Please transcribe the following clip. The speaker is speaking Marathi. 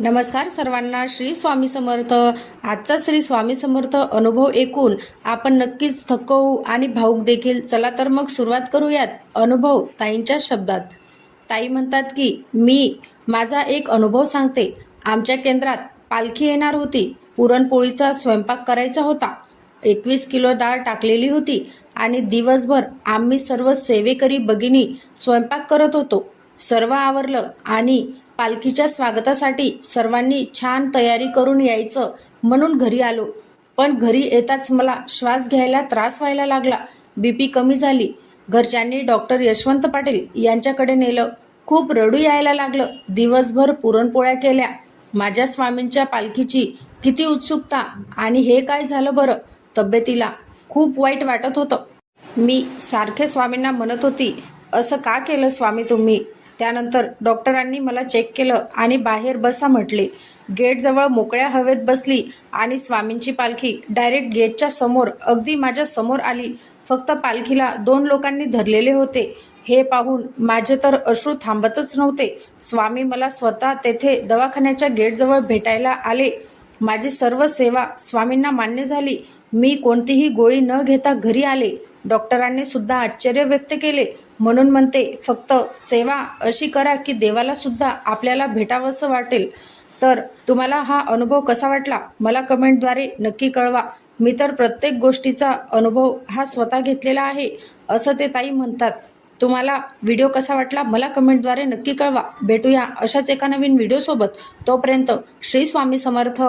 नमस्कार सर्वांना श्री स्वामी समर्थ. आजचा श्री स्वामी समर्थ अनुभव ऐकून आपण नक्कीच थक्क होऊ आणि भाऊक देखील. चला तर मग सुरुवात करूयात अनुभव ताईंच्या शब्दात. ताई म्हणतात की मी माझा एक अनुभव सांगते. आमच्या केंद्रात पालखी येणार होती. पुरणपोळीचा स्वयंपाक करायचा होता. एकवीस किलो डाळ टाकलेली होती आणि दिवसभर आम्ही सर्व सेवेकरी भगिनी स्वयंपाक करत होतो. सर्व आवरलं आणि पालखीच्या स्वागतासाठी सर्वांनी छान तयारी करून यायचं म्हणून घरी आलो. पण घरी येताच मला श्वास घ्यायला त्रास व्हायला लागला. बीपी कमी झाली. घरच्यांनी डॉक्टर यशवंत पाटील यांच्याकडे नेलं. खूप रडू यायला लागलं. दिवसभर पुरणपोळ्या केल्या. माझ्या स्वामींच्या पालखीची किती उत्सुकता आणि हे काय झालं बरं? तब्येतीला खूप वाईट वाटत होतं. मी सारखे स्वामींना म्हणत होती असं का केलं स्वामी तुम्ही? त्यानंतर डॉक्टरांनी मला चेक केलं आणि बाहेर बसा म्हटले. गेटजवळ मोकळ्या हवेत बसली आणि स्वामींची पालखी डायरेक्ट गेटच्या समोर अगदी माझ्यासमोर आली. फक्त पालखीला दोन लोकांनी धरलेले होते. हे पाहून माझे तर अश्रू थांबतच नव्हते. स्वामी मला स्वतः तेथे दवाखान्याच्या गेटजवळ भेटायला आले. माझी सर्व सेवा स्वामींना मान्य झाली. मी कोणतीही गोळी न घेता घरी आले. डॉक्टरांनी सुद्धा आश्चर्य व्यक्त केले. म्हणून म्हणते फक्त सेवा अशी करा की देवाला सुद्धा आपल्याला भेटावंसं वाटेल. तर तुम्हाला हा अनुभव कसा वाटला? मला कमेंटद्वारे नक्की कळवा. मी तर प्रत्येक गोष्टीचा अनुभव हा स्वतः घेतलेला आहे असं ते ताई म्हणतात. तुम्हाला व्हिडिओ कसा वाटला? मला कमेंटद्वारे नक्की कळवा. भेटूया अशाच एका नवीन व्हिडिओसोबत. तोपर्यंत श्री स्वामी समर्थ.